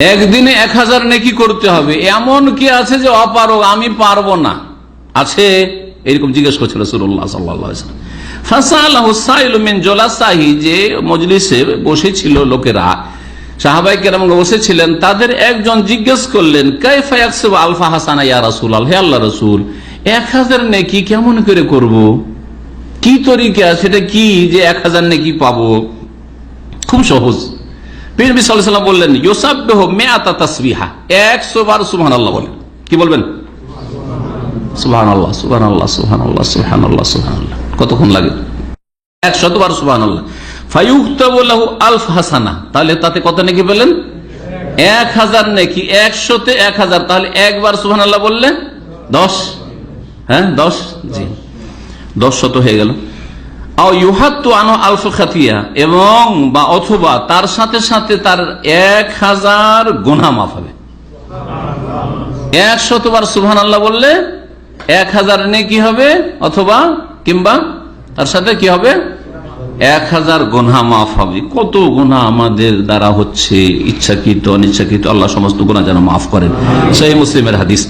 একদিনে এক হাজার নেকি করতে হবে। এমন কি আছে যে অপারক আমি পারব না। আছে? এরকম জিজ্ঞেস করছিল সুরল্লাহ জোলাসাহি, যে মজলিসে বসেছিল লোকেরা সাহাবাই কেরাম বসেছিলেন, তাদের একজন জিজ্ঞেস করলেন কাইফায়াকসব আলফা হাসানা ইয়া রাসুল আল আল্লাহ রসুল, এক হাজার নেকি কেমন করে করব? কি তরিকা? সেটা কি যে এক হাজার নেকি পাবো? খুব সহজ। সাল্লাম বললেন ইউসাবেহ মেয়াতা তাসবিহা। একশো বার সুবহান আল্লাহ বলেন। কি বলবেন? আলফ হাসানা। তাহলে তাতে কত নাকি পেলেন এক হাজার নাকি, একশোতে এক হাজার। তাহলে একবার সুবহান আল্লাহ দশ। হ্যাঁ দশ? জি। দশ শত হয়ে গেল। এবং বা অথবা তার সাথে সাথে তার এক হাজার গোনা মাফ হবে। এক শতবার সুবহান আল্লাহ বললে, এক হাজার নেকি হবে? অথবা কিংবা তার সাথে কি হবে? এক হাজার গোনা মাফ হবে। কত গোনা আমাদের দ্বারা হচ্ছে, ইচ্ছাকৃত, অনিচ্ছাকৃত, আল্লাহ সমস্ত গোনা যেন মাফ করেন। সেই মুসলিমের হাদিস।